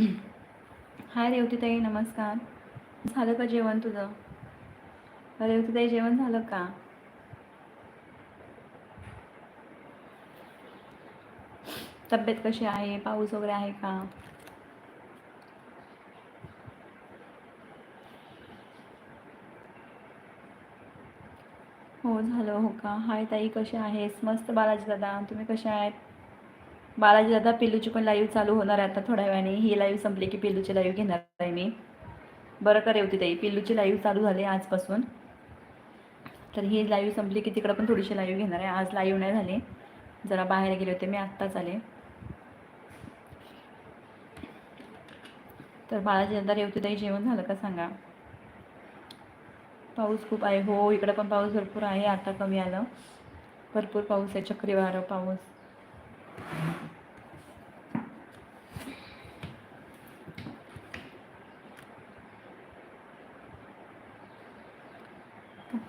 हाय रेवतीताई नमस्कार. झालं का जेवण तुझं? रेवतीताई जेवण झालं का? तब्येत कशी आहे? पाऊस वगैरे आहे का? हो झालं हो का. हाय ताई कसे आहेस? मस्त बालाजी दादा तुम्ही कसे आहेत? बालाजी दादा पिलूची पण लाईव्ह चालू होणार आहे आता थोड्या वेळाने. ही लाईव्ह संपली की पिलूची लाईव्ह घेणार आहे मी. बरं का रेवती ताई पिल्लूची लाईव्ह चालू झाली आजपासून. तर ही लाईव्ह संपली की तिकडं पण थोडीशी लाईव्ह घेणार आहे. आज लाईव्ह नाही झाली. जरा बाहेर गेले होते मी आत्ताच आले. तर बाळाजी दादा रेवती ताई जेवण झालं का सांगा? पाऊस खूप आहे. हो इकडं पण पाऊस भरपूर आहे. आता कमी आलं. भरपूर पाऊस आहे. चक्रीवार पाऊस.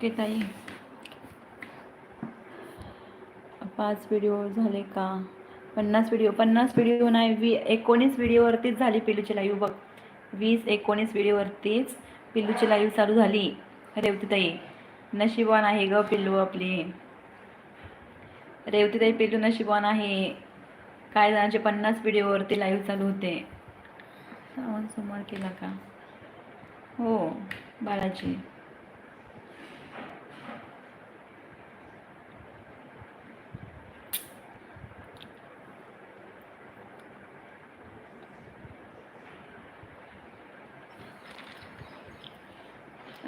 ओके ताई. पाच व्हिडिओ झाले का? पन्नास व्हिडिओ पन्नास व्हिडिओ नाही वी एकोणीस व्हिडिओवरतीच झाली पिल्लूची लाईव्ह बघ. वीस एकोणीस व्हिडिओवरतीच पिल्लूची लाईव्ह चालू झाली. रेवतीताई नशिबवान आहे ग पिल्लू आपली. रेवतीताई पिल्लू नशिबवान आहे. काय जणांचे पन्नास व्हिडिओवरती लाईव्ह चालू होते. श्रावण सोमवार केला का? हो बाळाची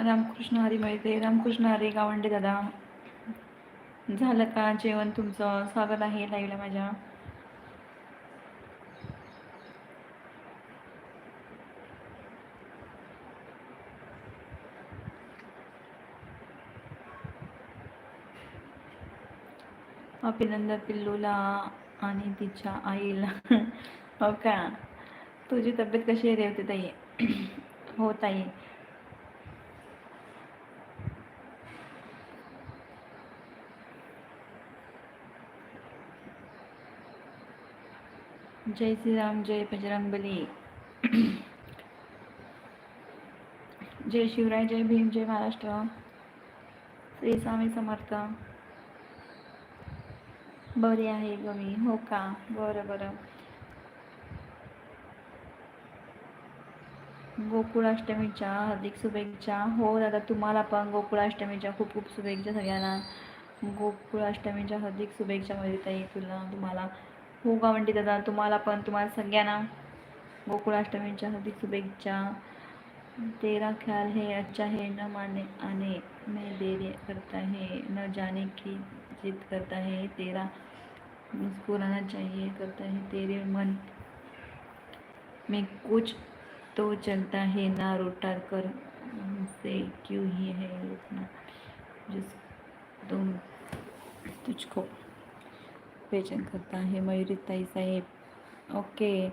रामकृष्ण हरी मिळते रामकृष्ण हरी गावंडे दादा. झालं का जेवण तुमचं? स्वागत आहे लाईव्हला माझ्या. अभिनंदन पिल्लूला आणि तिच्या आईला. हो का? तुझी तब्येत कशी आहे रेवते ताई? हो ताई. जय श्रीराम जय बजरंगबली। जय शिवराय जय भीम जय महाराष्ट्र। श्री स्वामी समर्थ। बरे आहे ग मी हो का? बरं बरं. गोकुळाष्टमीच्या हार्दिक शुभेच्छा. हो दादा तुम्हाला पण गोकुळाष्टमीच्या खूप खूप शुभेच्छा सगळ्यांना. गोकुळाष्टमीच्या हार्दिक शुभेच्छा ताई तुला तुम्हाला. हो गावंडी दादा. तुम्हाला पण, तुम्हाला सगळ्यांना गोकुळाष्टमीच्या हार्दिक शुभेच्छा. तेरा ख्याल है अच्छा है न माने आने में देरी करता है, न जाने की जिद करता है तेरा मुस्कुराना चाहिए करता है, तेरे मन में कुछ तो चलता है, ना रोटा कर से क्यों ही है रुकना जिस तुम, तुझको पेचन करता आहे मयुरी ताई साहेब. ओके.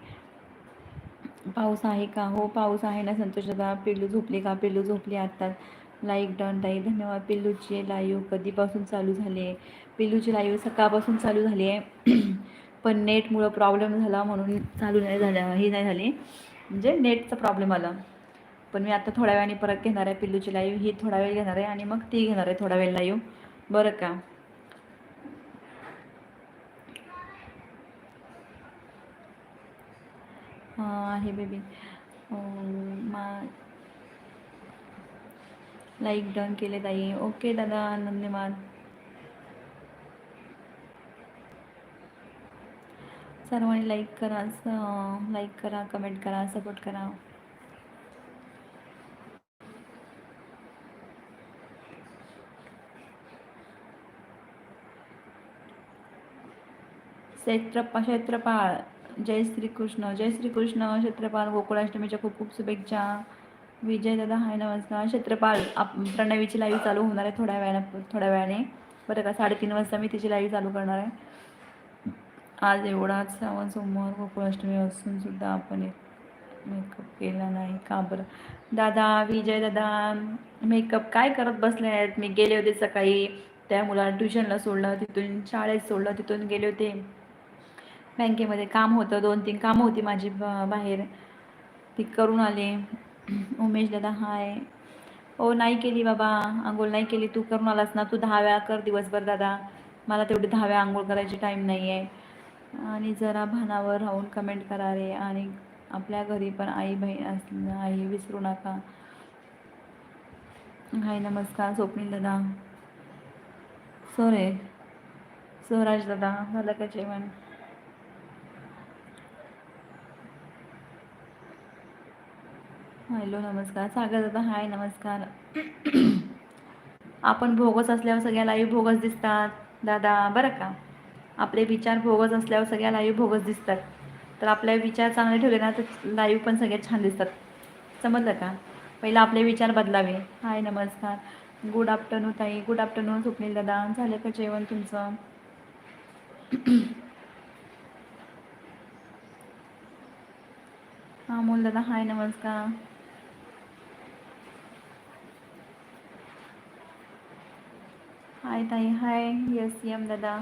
पाऊस आहे का? हो पाऊस आहे ना संतोष दादा. पिल्लू झोपली का? पिल्लू झोपली आत्ताच लाईक डन ताई. धन्यवाद. पिल्लूची लाईव्ह कधीपासून चालू झाली आहे पिल्लूची लाईव्ह सकाळपासून चालू झाली आहे पण नेटमुळं प्रॉब्लेम झाला म्हणून चालू नाही झालं हे नाही झाली. म्हणजे नेटचा प्रॉब्लेम आला. पण मी आता थोड्या वेळाने परत घेणार आहे पिल्लूची लाईव्ह ही थोडा वेळ घेणार आहे आणि मग ती घेणार आहे थोडा वेळ लाईव्ह बरं का हां आहे बेबी मा लाईक डन केले ताई. ओके दादा धन्यवाद. सर्वांनी लाईक करा लाईक करा कमेंट करा सपोर्ट करा. क्षेत्रपा क्षेत्रपाळ जय श्रीकृष्ण. जय श्रीकृष्ण. क्षेत्रपाल गोकुळाष्टमीच्या खूप खूप शुभेच्छा. विजय दादा हाय नमस्कार. क्षेत्रपाल आप प्रणवीची लाईव्ह चालू होणार आहे थोड्या वेळाने थोड्या वेळाने. बरं का साडेतीन वाजता मी तिची लाईव्ह चालू करणार आहे. आज एवढाच श्रावण सोमवार गोकुळाष्टमी असून सुद्धा आपण मेकअप केला नाही. का बरं? दादा विजय दादा मेकअप काय करत बसले आहेत? मी गेले होते सकाळी. त्या मुलाला ट्युशनला सोडलं. तिथून शाळेत सोडलं. तिथून गेले होते. बँकेमध्ये काम होतं दोन तीन कामं होती माझी ब बाहेर. ती करून आले. उमेश दादा हाय. ओ नाही केली बाबा आंघोळ नाही केली. तू करून आलास ना तू दहा वेळा कर दिवसभर दादा. मला तेवढी दहा वेळा आंघोळ करायची टाईम नाही आहे आणि जरा भानावर राहून कमेंट करा रे. आणि आपल्या घरी पण आई बहीण असणं आई विसरू नका. हाय नमस्कार स्वप्नील दादा. सोरे स्वराज दादा झालं का जेवण? हॅलो नमस्कार. सागर दादा हाय नमस्कार. आपण भोगस असल्यावर सगळ्या लाईव्ह भोगस दिसतात. दादा बरं का? आपले विचार भोगस असल्यावर सगळ्या लाईव्ह भोगस दिसतात. तर आपले विचार चांगले ठेवले ना तर लाईव्ह पण सगळ्यात छान दिसतात. समजलं का? पहिला आपले विचार बदलावे. हाय नमस्कार. गुड आफ्टरनून ताई. गुड आफ्टरनून स्वप्नील दादा. झालं का जेवण तुमचं? हा मोल दादा हाय नमस्कार. हाय ताई हाय यस यम दादा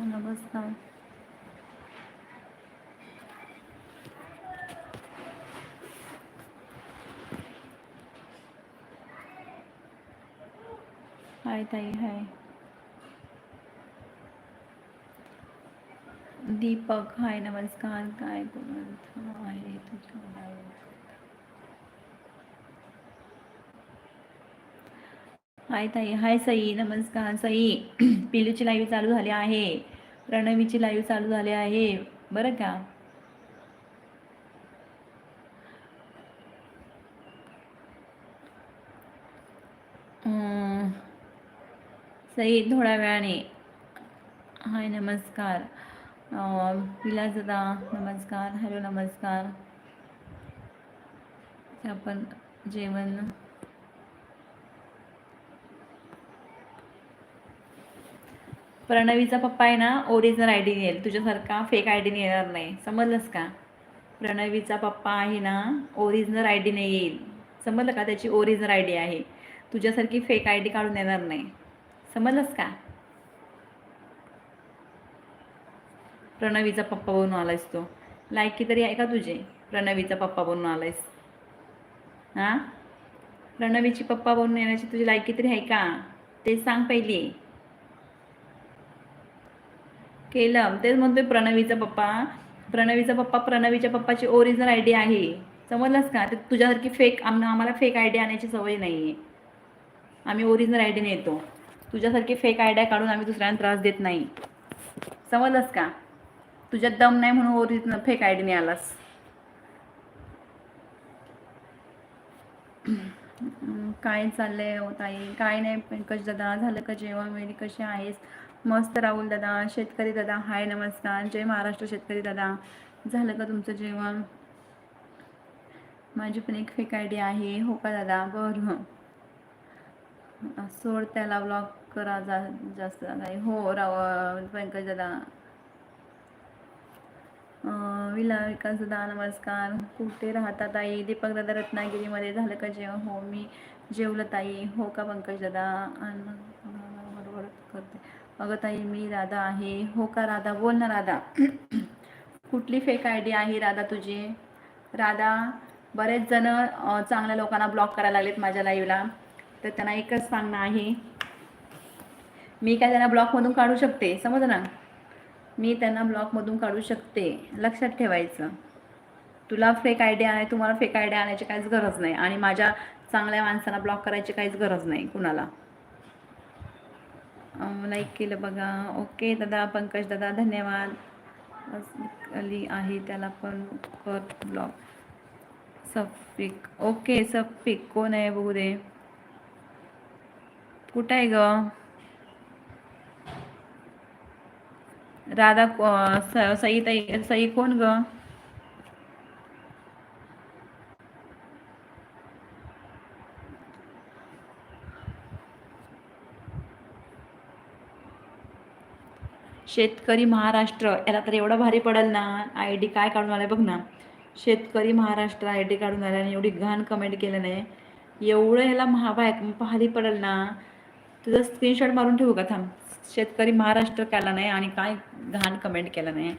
नमस्कार हाय ताई हाय दीपक हाय नमस्कार काय बोलत आहे तुझ्या हाय ताई हाय सई नमस्कार. सई पिलूची लाईव्ह चालू झाली आहे. प्रणवीची लाईव्ह चालू झाली आहे. बरं का? सई थोड्या वेळाने. हाय नमस्कार. अं, नमस्कार. हॅलो नमस्कार. आपण जेवण प्रणवीचा पप्पा आहे ना ओरिजिनल आय डी येईल तुझ्यासारखा फेक आय डीने येणार नाही. समजलंस का? प्रणवीचा पप्पा आहे ना ओरिजिनल आय डीने येईल. समजलं का? त्याची ओरिजिनल आय डी आहे. तुझ्यासारखी फेक आय डी काढून येणार नाही. समजलंस का? प्रणवीचा पप्पा बनून आलायस तो. लायकी तरी आहे का तुझे? प्रणवीचा पप्पा बनून आलायस. हां? प्रणवीची पप्पा बनून येण्याची तुझी लायकी तरी आहे का? ते सांग पहिली. केलं. तेच म्हणतोय प्रणवीचा पप्पा. प्रणवीचा पप्पा प्रणवीच्या पप्पाची ओरिजिनल आय डी आहे. समजलंस का? ते तुझ्यासारखी फेक आम आम्हाला फेक आयडिया आणायची सवय नाही आहे आम्ही ओरिजिनल आय डीने येतो तुझ्यासारखी फेक आयडिया काढून आम्ही दुसऱ्यांना त्रास देत नाही. समजलंस का? तुझ्यात दम नाही म्हणून ओरिजिनल फेक आय डीने आलास. काय चाललंय हो ताई? काय नाही पंकज दादा. झालं का जेवण वगैरे? कसे आहेस? मस्त राहुल दादा शेतकरी दादा हाय नमस्कार जय महाराष्ट्र शेतकरी दादा झालं का तुमचं जेवण माझी पण एक फेक आय डी आहे हो का दादा बरं सोड त्याला ब्लॉक करा जा जास्त दादा हो राव पंकज दादा विला विकास दादा नमस्कार कुठे राहता ताई दीपक दादा रत्नागिरीमध्ये झालं का जेवण हो मी जेवलं ताई हो का पंकज दादा आणि मग बरोबर करते अगं ताई मी राधा आहे. हो का राधा? बोल ना राधा. कुठली फेक आय डी आहे राधा तुझी? राधा बरेच जण चांगल्या लोकांना ब्लॉक करायला लागलेत माझ्या लाईव्हला तर त्यांना एकच सांगणं आहे. मी काय त्यांना ब्लॉकमधून काढू शकते? समज ना? मी त्यांना ब्लॉकमधून काढू शकते. लक्षात ठेवायचं. तुला फेक आय डी आहे तुम्हाला फेक आय डी आणायची काहीच गरज नाही. आणि माझ्या चांगल्या माणसांना ब्लॉक करायची काहीच गरज नाही कुणाला. लाईक केलं बघा. ओके दादा पंकज दादा धन्यवाद. अली आहे त्याला पण कर ब्लॉग सफिक. ओके सफिक कोण आहे बघू दे कुठं आहे ग? राधा स- सई ताई सई कोण ग? शेतकरी महाराष्ट्र याला तर एवढं भारी पडेल ना आय डी काय काढून आलं बघ ना. शेतकरी महाराष्ट्र आय डी काढून आला आणि एवढी घाण कमेंट केलं नाही. एवढं ह्याला महाभाय भारी पडेल ना. तुझं स्क्रीनशॉट मारून ठेवू का थांब? शेतकरी महाराष्ट्र केला नाही आणि काय घाण कमेंट केलं नाही.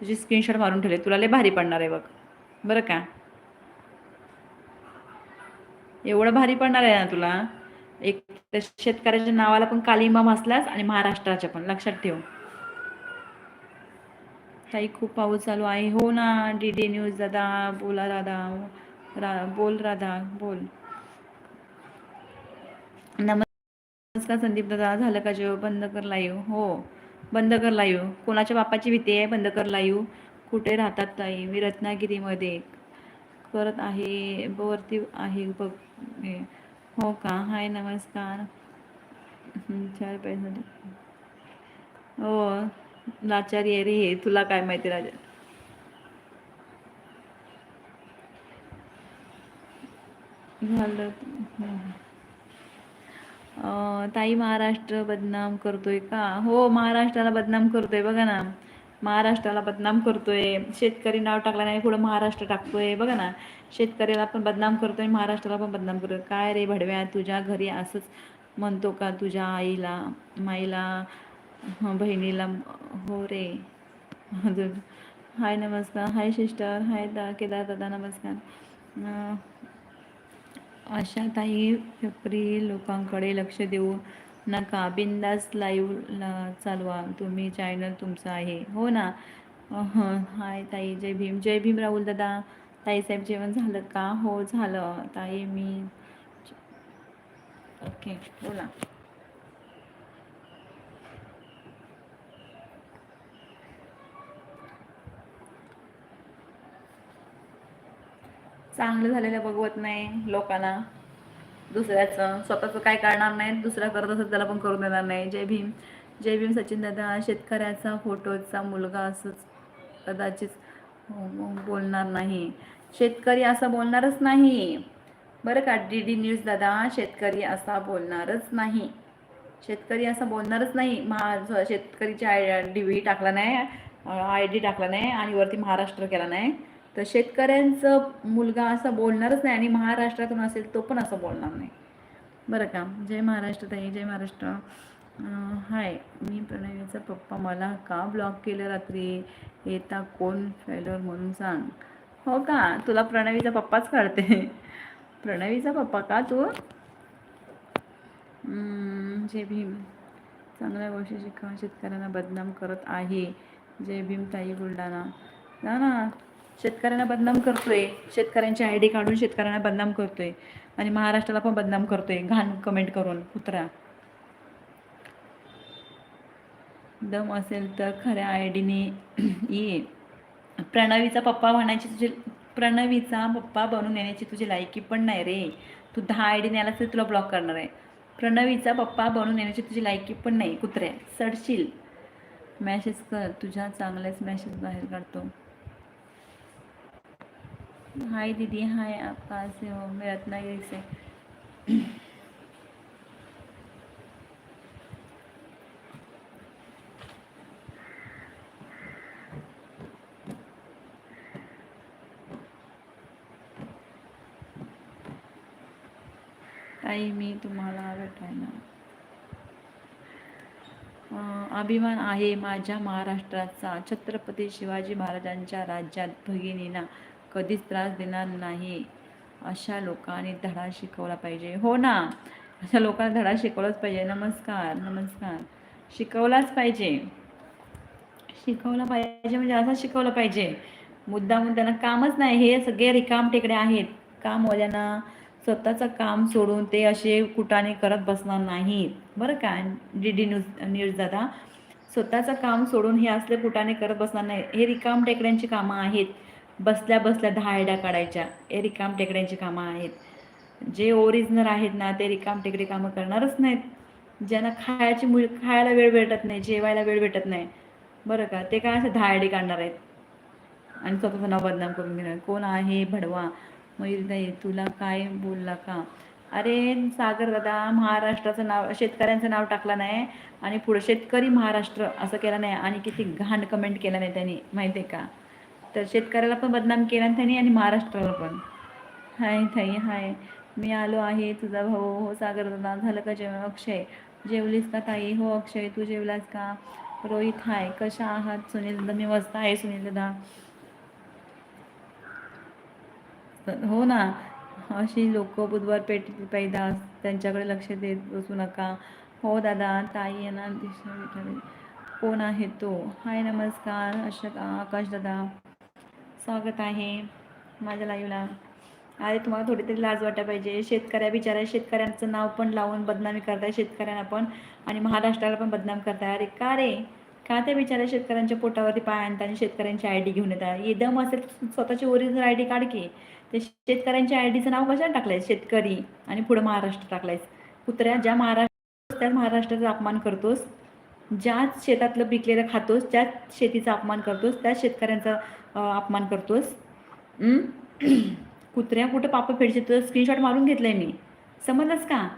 तुझी स्क्रीनशॉट मारून ठेवले. तुला लय भारी पडणार आहे बघ. बरं का? एवढं भारी पडणार आहे ना तुला? एक शेतकऱ्याच्या नावाला पण कालिंबा असलास आणि महाराष्ट्राच्या पण. लक्षात ठेव. ताई खूप पाऊस चालू आहे. हो ना डी डी न्यूज दादा बोला राधा रा बोल राधा बोल. नमस्कार संदीप दादा. झालं का जेव बंद कर लाईव्ह हो बंद कर लाईव्ह कोणाच्या बापाची भीती आहे? बंद कर लाईव्ह कुठे राहतात ताई? मी रत्नागिरीमध्ये करत आहे. वरती आहे बघ. हे. हो का? हाय नमस्कार. चार पैसे हो. लाचारी अरे हे. तुला काय माहिती राजा? ताई महाराष्ट्र बदनाम करतोय का? हो महाराष्ट्राला बदनाम करतोय. बघा ना. महाराष्ट्राला बदनाम करतोय. शेतकरी नाव टाकला नाही पुढं महाराष्ट्र टाकतोय. बघा ना. शेतकऱ्याला पण बदनाम करतोय महाराष्ट्राला पण बदनाम करतोय. काय रे भडव्या? तुझ्या घरी असंच म्हणतो का तुझ्या आईला माईला? बहिणीला हो रे. अजून. हाय नमस्कार. हाय सिस्टर. हाय दा केदार दादा नमस्कार. अशा ताई फ्री लोकांकडे लक्ष देऊ नका. बिंदास लाईव्ह चालवा. तुम्ही चॅनल तुमचं आहे. हो ना? हाय ताई. जय भीम. जय भीम राहुल दादा. ताईसाहेब जेवण झालं का? हो झालं. ताई मी ओके बोला. चांगलं झालेलं बघवत नाही लोकांना. दुसऱ्याचं स्वतःचं काय करणार नाही दुसरा करत असेल त्याला पण करून देणार नाही. जय भीम. जय भीम सचिन दादा शेतकऱ्याचा फोटोचा मुलगा असंच कदाचित बोलणार नाही. शेतकरी असा बोलणारच नाही. बरं का डी डी न्यूज दादा शेतकरी असा बोलणारच नाही. शेतकरी असं बोलणारच नाही. महा शेतकरीची आय डी व्ही टाकला नाही आय डी टाकला नाही आणि वरती महाराष्ट्र केला नाही. तर शेतकऱ्यांचं मुलगा असं बोलणारच नाही आणि महाराष्ट्रातून असेल तो पण असं बोलणार नाही. बरं का? जय महाराष्ट्र ताई जय महाराष्ट्र. हाय मी प्रणवीचा पप्पा मला का ब्लॉक केलं रात्री? येता कोण फेलर म्हणून सांग. हो का? तुला प्रणवीचा पप्पाच कळते प्रणवीचा पप्पा का तू? जय भीम. चांगल्या गोष्टी शिकवा. शेतकऱ्यांना बदनाम करत आहे. जय भीम ताई बुलढाणा. ना ना. शेतकऱ्यांना बदनाम करतोय. शेतकऱ्यांची आय डी काढून शेतकऱ्यांना बदनाम करतोय. आणि महाराष्ट्राला पण बदनाम करतोय. घाण कमेंट करून कुत्रा. दम असेल तर खऱ्या आय डीने. ये. प्रणवीचा पप्पा म्हणायची तुझी प्रणवीचा पप्पा बनून येण्याची तुझी लायकी पण नाही रे. तू दहा आय डी न्यायलाच तरी तुला ब्लॉक करणार आहे. प्रणवीचा पप्पा बनून येण्याची तुझी लायकी पण नाही कुत्र्या सडशील. मॅसेज कर. तुझ्या चांगलेच मॅसेज बाहेर काढतो. हाय दीदी हाय आप कहाँ से हो मैं रत्नागिरी से। ताई मी तुम्हाला भेटायला। अं, अभिमान आहे माझ्या महाराष्ट्राचा छत्रपती शिवाजी महाराजांच्या राज्यात भगिनींना। कधीच त्रास देणार नाही अशा लोकांनी धडा शिकवला पाहिजे. हो ना? अशा लोकांना धडा शिकवलाच पाहिजे. नमस्कार नमस्कार. शिकवलाच पाहिजे. शिकवला पाहिजे म्हणजे असं शिकवलं पाहिजे. मुद्दा त्यांना कामच नाही. हे सगळे रिकाम टेकडे आहेत. कामवाल्यांना स्वतःचं काम सोडून ते असे कुटाने करत बसणार नाहीत. बरं का? डी डी न्यूज न्यूज दादा? स्वतःचं काम सोडून हे असले कुटाने करत बसणार नाही. हे रिकाम टेकड्यांची कामं आहेत. बसल्या बसल्या दहा आयड्या काढायच्या. हे रिकाम टेकड्यांची कामं आहेत. जे ओरिजिनल आहेत ना ते रिकाम टेकडी कामं करणारच नाहीत. ज्यांना खायची मुल खायला वेळ भेटत नाही जेवायला वेळ भेटत नाही. बरं का? ते काय असं दहा आयडी काढणार आहेत? आणि स्वतःचं नाव बदनाम करून घेणार. कोण आहे भडवा? मयुरताई तुला काय बोलला का? अरे सागर दादा महाराष्ट्राचं नाव शेतकऱ्यांचं नाव टाकलं नाही आणि पुढं शेतकरी महाराष्ट्र असं केलं नाही आणि किती घाण कमेंट केलं नाही त्यांनी. माहिती आहे का? तर शेतकऱ्याला पण बदनाम केला त्यांनी आणि महाराष्ट्राला पण. हाय थाई हाय. मी आलो आहे तुझा भाऊ. हो सागर दादा झालं का जेवण? अक्षय. जेवलीस का ताई? हो अक्षय तू जेवलास का? रोहित हाय. कशा आहात? सुनील दादा मी मस्त आहे सुनील दादा. हो ना. अशी लोक बुधवार पेट पैदास त्यांच्याकडे लक्ष देत बसू नका. हो दादा ताई ना दिशा कोण आहे तो? हाय नमस्कार. अशोक आकाश दादा. स्वागत आहे माझ्या लाईव्हला. अरे तुम्हाला थोडी तरी लाज वाटा पाहिजे. शेतकऱ्या बिचाऱ्या शेतकऱ्यांचं नाव पण लावून बदनामी करताय शेतकऱ्यांना पण आणि महाराष्ट्राला पण बदनाम करताय. अरे का रे? का त्या बिचाऱ्या शेतकऱ्यांच्या पोटावरती पाय आणता आणि शेतकऱ्यांची आय डी घेऊन येतात ये दम असेल तर स्वतःची ओरिजिनल आय डी काढ की. ते शेतकऱ्यांच्या आय डीचं नाव कशाला टाकलंय? शेतकरी आणि पुढं महाराष्ट्र टाकलायस. कुत्र्या ज्या महाराष्ट्र त्याच महाराष्ट्राचा अपमान करतोस ज्याच शेतातलं पिकलेलं खातोस ज्याच शेतीचा अपमान करतोस त्याच शेतकऱ्यांचा अपमान करतोस कुत्र्या कुठं पाप फेडचे तुझं स्क्रीनशॉट मारून घेतलंय मी. समजलंस का?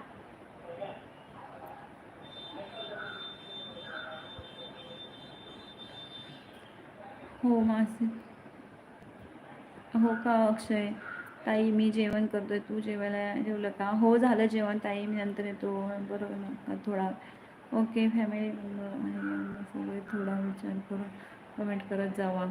हो मासे. हो का अक्षय? ताई मी जेवण करतोय. तू जेवायला जेवलं का? हो झालं जेवण. ताई मी नंतर येतो. बरोबर ना? थोडा ओके फॅमिली मेंबर सगळे थोडा विचार करून कमेंट करत जावा.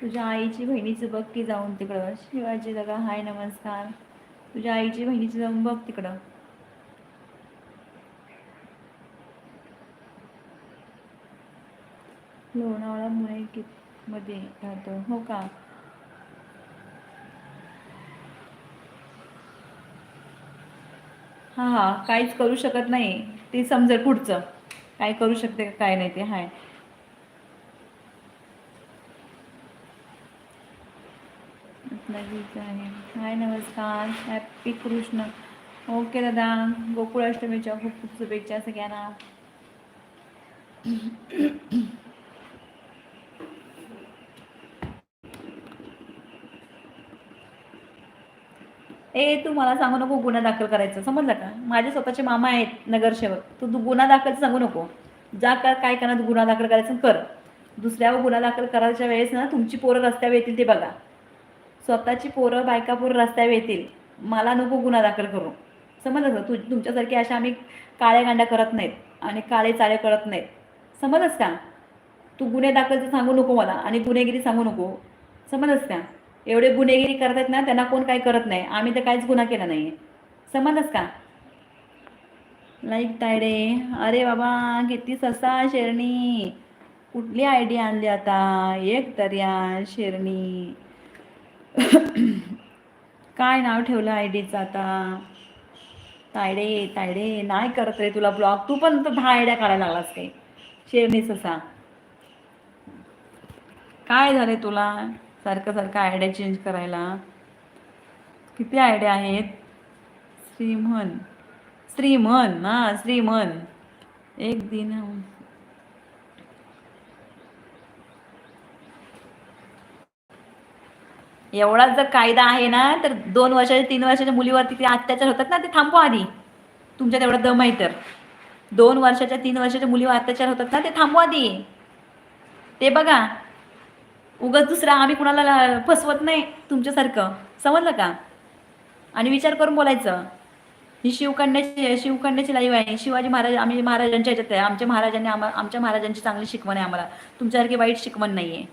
तुझ्या आईची बहिणीचं बघ की जाऊन तिकडं. शिवाजी दादा हाय नमस्कार. तुझ्या आईची बहिणीचं जाऊन बघ तिकडं. लोणावळा मुळे मध्ये राहतो. हो का? हां हां. काहीच करू शकत नाही. ते समजेल पुढचं. काय करू शकते का? काय नाही ते. हाय. हाय नमस्कार. हॅपी कृष्ण. ओके दादा. गोकुळाष्टमीच्या खूप खूप शुभेच्छा सगळ्यांना. ए तू मला सांगू नको गुन्हा दाखल करायचा. समजलं का? माझे स्वतःचे मामा आहेत नगरसेवक. तू तू गुन्हा दाखल सांगू नको. जा का काय करणार गुन्हा दाखल करायचं कर. दुसऱ्यावर गुन्हा दाखल करायच्या वेळेस ना तुमची पोरं रस्त्यावर येतील ते बघा. स्वतःची पोरं बायका पोरं रस्त्यावर येतील. मला नको गुन्हा दाखल करू. समजलं का? तू तुमच्यासारखे अशा आम्ही काळ्या गांड्या करत नाहीत आणि काळे चाळे करत नाहीत. समजस का? तू गुन्हे दाखलचं सांगू नको मला आणि गुन्हेगिरी सांगू नको. समजस का? एवढे गुन्हेगिरी करतायत ना त्यांना कोण काय करत नाही. आम्ही तर काहीच गुन्हा केला नाही समजलंच का? लाईक तायडे. अरे बाबा किती ससा शेरणी. कुठली आयडिया आणली आता? एक तर्या शेरणी. काय नाव ठेवलं आय डीचं आता? तायडे तायडे. नाही करत रे तुला ब्लॉग. तू पण तर दहा आयडिया काढायला लागलास काही शेरणी ससा. काय झाले तुला? सारखं सारखं आयडिया चेंज करायला. किती आयडिया आहेत? श्रीमन. श्रीमन हां श्रीमन. एक दिन. एवढा जर कायदा आहे ना तर दोन वर्षाच्या तीन वर्षाच्या मुलीवरती ते अत्याचार होतात ना ते थांबवा आधी. तुमच्यात एवढा दम आहे तर. दोन वर्षाच्या तीन वर्षाच्या मुलीवर अत्याचार होतात ना ते थांबवा आधी. ते बघा. उगाच दुसरा आम्ही कुणाला फसवत नाही तुमच्यासारखं. समजलं का? आणि विचार करून बोलायचं. ही शिवकन्याची शिवकन्याची लाईव्ह आहे. शिवाजी महाराज आम्ही महाराजांच्या ह्याच्यात आहे. आमच्या महाराजांनी आम्हा आमच्या महाराजांची चांगली शिकवण आहे आम्हाला. तुमच्यासारखी वाईट शिकवण नाही आहे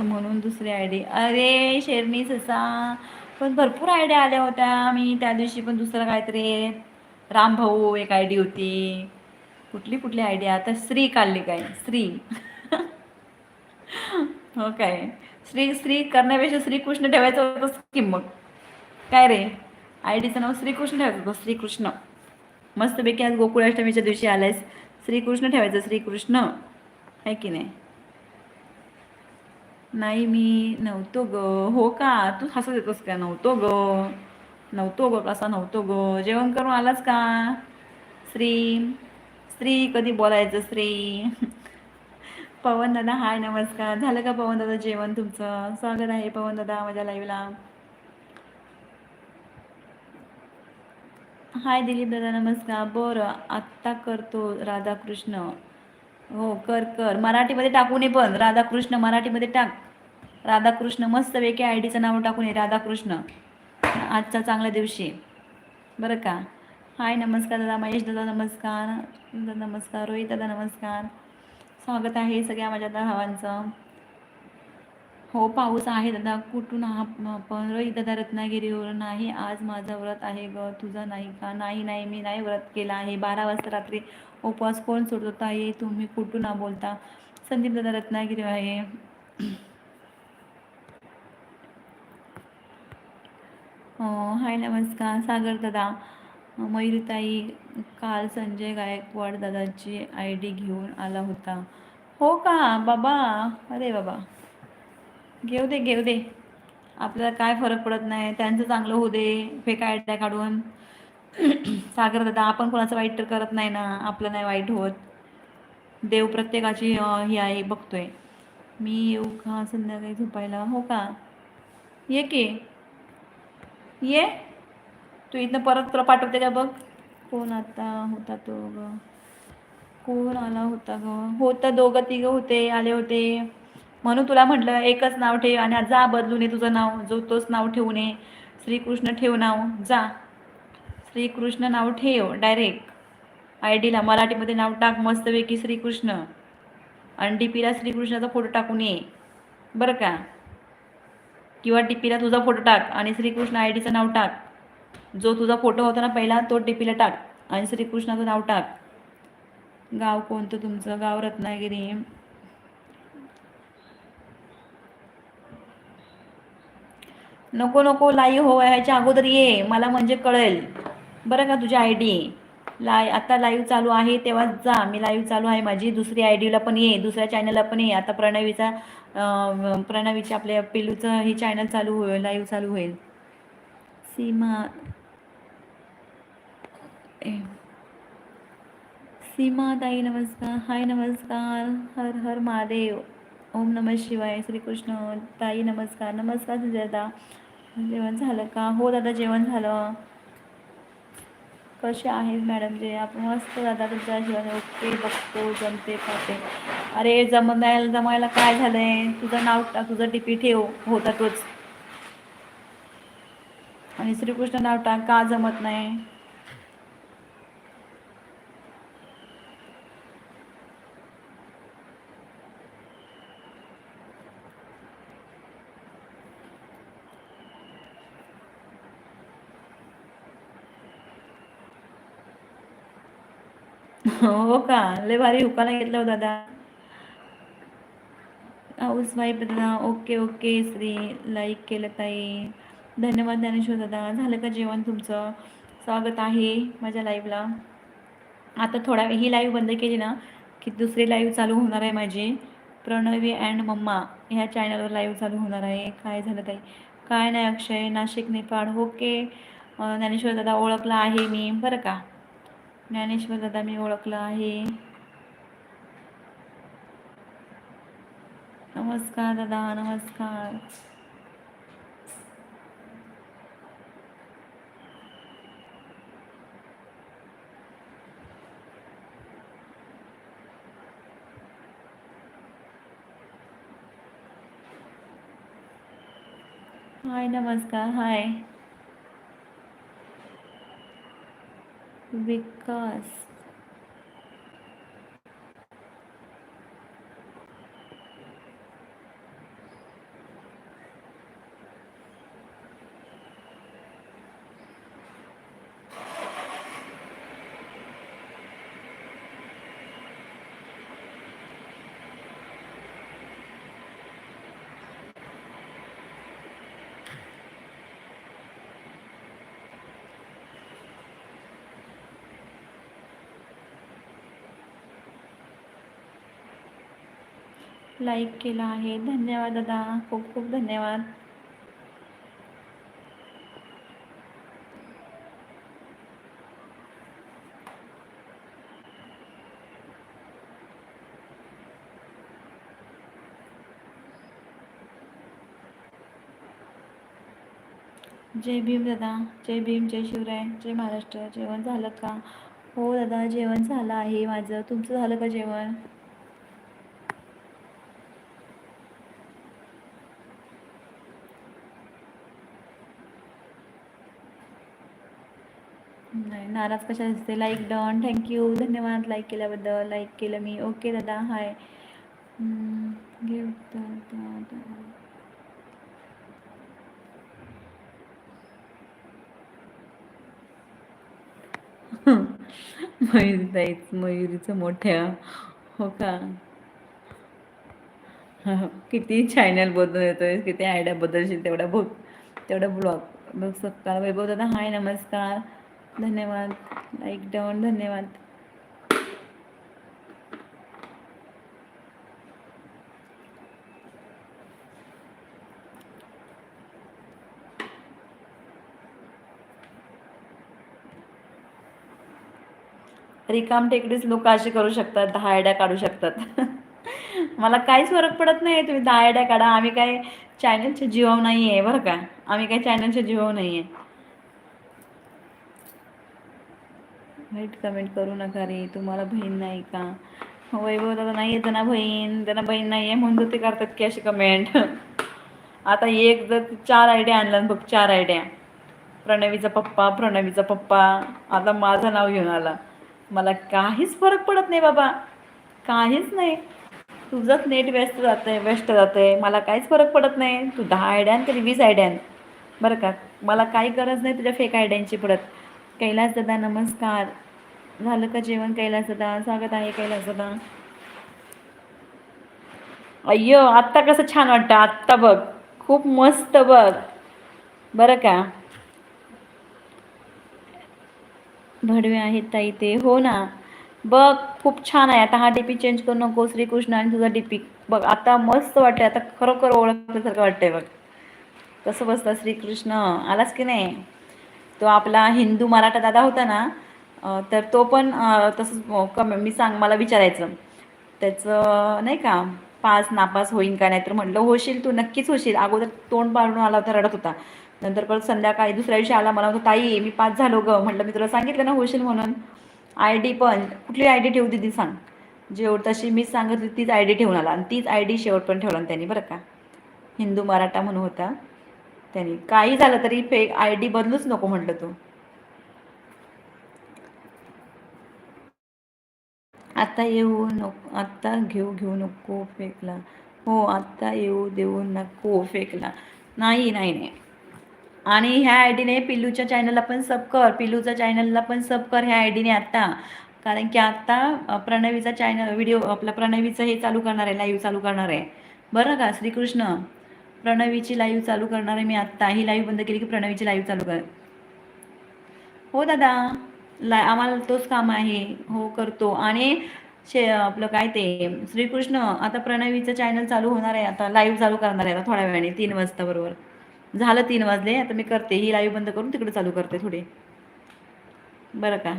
म्हणून दुसरी आयडी अरे शेरणी ससा. पण भरपूर आयडिया आल्या होत्या. मी त्या दिवशी पण दुसरं काहीतरी रामभाऊ एक आयडी होती. कुठली कुठली आयडिया आता स्त्री काढली काय? श्री. हो काय? श्री श्री करण्यापेक्षा श्रीकृष्ण ठेवायचं होतं की मग. काय रे? आय डीचं नाव श्रीकृष्ण ठेवायचं होतं श्रीकृष्ण. मस्तपैकी आज गोकुळाष्टमीच्या दिवशी आलायस. श्रीकृष्ण ठेवायचं श्रीकृष्ण. आहे की नाही? नाही मी नव्हतो ग. हो का? तू हसत येतोस का? नव्हतो ग. नव्हतो ग कसा नव्हतो ग? जेवण करून आलास का? श्री. स्त्री कधी बोलायचं स्त्री? पवन दादा हाय नमस्कार. झालं का पवन दादा जेवण तुमचं? स्वागत आहे पवन दादा माझ्या लाईव्हला हाय दिलीप दादा नमस्कार. बरं आत्ता करतो राधाकृष्ण. हो कर कर. मराठीमध्ये टाकून ये पण. राधाकृष्ण मराठीमध्ये टाक. राधाकृष्ण मस्त वेगळ्या आय डीचं नाव टाकून ये राधाकृष्ण. आजचा चांगल्या दिवशी. बरं का? हाय नमस्कार दादा महेश दादा नमस्कार दादा नमस्कार रोहित दादा नमस्कार स्वागत आहे सगळ्या माझ्या भावांचं हो पाऊस आहे दादा कुठून पण रोहित दादा रत्नागिरीवरून नाही आज माझं व्रत आहे ग तुझं नाही का नाही नाही मी नाही व्रत केलं आहे बारा वाजता रात्री उपवास कोण सोडतो ताई तुम्ही कुठून ना बोलता संदीप दादा रत्नागिरी आहे हो हाय नमस्कार सागर दादा मयुरीताई काल संजय गायकवाड दादाची आय डी घेऊन आला होता. हो का? बाबा. अरे बाबा. घेऊ दे घेऊ दे. आपल्याला काय फरक पडत नाही. त्यांचं चांगलं होऊ दे. फेक आयड्या काढून. सागर दादा आपण कोणाचं वाईट तर करत नाही ना. आपलं नाही वाईट होत. देव प्रत्येकाची ही आहे. बघतोय. मी येऊ का? संध्याकाळी झोपायला. हो का? ये की. ये? तू इथनं परत तुला पाठवते का बघ? कोण आता होता तो ग? कोण आला होता ग? होतं दोघं तिघं होते आले होते. म्हणून तुला म्हटलं एकच नाव ठेव आणि जा बदलून ये तुझं नाव जो तोच नाव ठेवू नये श्रीकृष्ण ठेव नाव. जा. श्रीकृष्ण नाव ठेव डायरेक्ट आय डीला मराठीमध्ये नाव टाक मस्तपैकी श्रीकृष्ण. आणि डी पीला श्रीकृष्णाचा फोटो टाकून ये. बरं का? किंवा डी पीला तुझा फोटो टाक आणि श्रीकृष्ण आय डीचं नाव टाक. जो तुझा फोटो होता ना पहिला तो डीपीला टाक आणि श्रीकृष्णाचं नाव टाक. गाव कोणतं तुमचं? गाव रत्नागिरी. नको नको लाई हो ह्याच्या अगोदर ये. मला म्हणजे कळेल. बरं का तुझी आय डी? लाय आता लाईव्ह चालू आहे तेव्हाच जा. मी लाईव्ह चालू आहे माझी. दुसरी आय डीला पण ये दुसऱ्या चॅनलला पण ये. आता प्रणवीचा प्रणवीच्या आपल्या पिलूचं हे चॅनल चालू होईल लाईव्ह चालू होईल. सीमा सीमा ताई नमस्कार हाय नमस्कार हर हर महादेव। ओम नम शिवाय श्रीकृष्ण ताई नमस्कार नमस्कार दादा जेवण झालं का? हो दादा जेवण झालं. कसे आहेत मॅडम जे? आपण मस्त दादा तुमच्या जेवण ओके बघतो जमते पाहते अरे जमायला जमायला काय झालंय? तुझं नाव टाक तुझं टिपी ठेव. होता तोच आणि श्रीकृष्ण नाव टाक का जमत नाही? हो का? लय भारी हुकाला घेतला हो दादा. हाऊस वाईफ दादा. Okay okay Shri. लाईक केलं ताई. धन्यवाद ज्ञानेश्वर दादा. झालं का जेवण तुमचं? स्वागत आहे माझ्या लाईव्हला आता थोडा ही लाईव्ह बंद केली ना की दुसरी लाईव्ह चालू होणार आहे माझी. प्रणवी अँड मम्मा ह्या चॅनलवर लाईव्ह चालू होणार आहे. काय झालं ताई? काय नाही अक्षय नाशिक नेपाळ. ओके ज्ञानेश्वर दादा ओळखला आहे मी. बरं का? ज्ञानेश्वर दादा मी ओळखलं आहे. नमस्कार दादा नमस्कार. हाय नमस्कार. हाय. विकास लाईक केला आहे. धन्यवाद दादा. खूप खूप धन्यवाद. जय भीम दादा. जय भीम जय शिवराय जय महाराष्ट्र. जेवण झालं का? हो दादा जेवण झालं आहे माझं. तुमचं झालं का जेवण? नाही नाराज कशा दिसते? लाईक डन थँक्यू धन्यवाद. लाईक केल्याबद्दल. लाईक केलं मी. ओके दादा. हाय मयुरी ताईच मयुरीचं मोठ्या. हो का? किती चॅनल बदल येतोय. किती आयडिया बदलशील तेवढा बघ. तेवढा ब्लॉग बघ. सकाळ वैभव दादा हाय नमस्कार. धन्यवाद. लाईक डाऊन धन्यवाद. रिकाम टेकडीच लोक असे करू शकतात दहा आयड्या काढू शकतात. मला काहीच फरक पडत नाही तुम्ही दहा आयड्या काढा. आम्ही काय चॅनलचे जीवाव नाही आहे बरं का? आम्ही काय चॅनलचे जीवाव नाही आहे वाईट कमेंट करू नका रे. तुम्हाला बहीण नाही का? हो, वैभव दादा नाही येतं ना बहीण. त्यांना बहीण नाही आहे म्हणून ते करतात की अशी कमेंट आता एक जर चार आयडिया आणला बघ चार आयडिया प्रणवीचा पप्पा प्रणवीचा पप्पा. आता माझं नाव घेऊन आला. मला काहीच फरक पडत नाही बाबा. काहीच नाही. तुझंच नेट व्यस्त जातं आहे व्यस्त जातं आहे मला काहीच फरक पडत नाही. तू दहा आयड्यान तरी वीस आयड्यान बरं का? मला काही गरज नाही तुझ्या फेक आयड्यांची पडत कैलास दादा नमस्कार. झालं का जेवण कैलास स्वागत आहे कैलास दादा अय्यो आत्ता कसं छान वाटतं. आत्ता बघ खूप मस्त बघ. बरं का? भडवे आहेत ताई ते. हो ना. बघ खूप छान आहे. आता हा डीपी चेंज करू नको. श्रीकृष्ण आणि तुझा डीपी बघ आता मस्त वाटतंय. आता खरोखर ओळखल्यासारखं वाटतंय बघ. कसं बसतं श्रीकृष्ण? आलास की नाही? तो आपला हिंदू मराठा दादा होता ना तर तो पण तसंच कम मी सांग मला विचारायचं. त्याचं नाही का पास नापास होईन का नाही तर म्हटलं होशील तू नक्कीच होशील. अगोदर तोंड पाडून आला होता रडत होता. नंतर परत संध्याकाळी दुसऱ्या दिवशी आला मला म्हणतो ताई मी पास झालो ग. म्हटलं मी तुला सांगितलं ना होशील म्हणून. आय डी पण कुठली आय डी ठेवू ती सांग. जेवढ तशी मी सांगितली तीच आय डी ठेवून आला. आणि तीच आय डी शेवट पण ठेवला त्यांनी बरं का. हिंदू मराठा म्हणून होता. त्यांनी काही झालं तरी फेक आय डी बदलूच नको म्हटलं तू. आत्ता येऊ नको आत्ता घेऊ घेऊ नको फेकला. हो आत्ता येऊ देऊ नको फेकला. नाही नाही नाही. आणि ह्या आय डीने पिल्लूच्या चॅनलला पण सब कर. पिल्लूच्या चॅनलला पण सब कर ह्या आय डीने आत्ता कारण की आत्ता प्रणवीचा चॅनल व्हिडिओ आपला प्रणवीचं हे चालू करणार आहे लाईव्ह चालू करणार आहे. बरं का श्रीकृष्ण? प्रणवीची लाईव्ह चालू करणार आहे मी आत्ता ही लाईव्ह बंद केली की प्रणवीची लाईव्ह चालू कर. हो दादा. ला आम्हाला तोच काम आहे. हो करतो. आणि शे आपलं काय ते श्रीकृष्ण आता प्रणवीचं चॅनल चालू होणार आहे. आता लाईव्ह चालू करणार आहे आता थोड्या वेळाने तीन वाजता बरोबर. झालं तीन वाजले आता मी करते. ही लाईव्ह बंद करून तिकडे चालू करते थोडी. बरं का?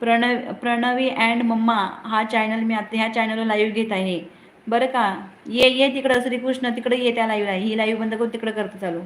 प्रणव प्रणवी अँड मम्मा हा चॅनल मी आता ह्या चॅनलवर लाईव्ह घेत आहे. बरं का? ये ये तिकडं श्रीकृष्ण तिकडे ये त्या लाईव्हला ही लाईव्ह बंद करून तिकडे करते चालू.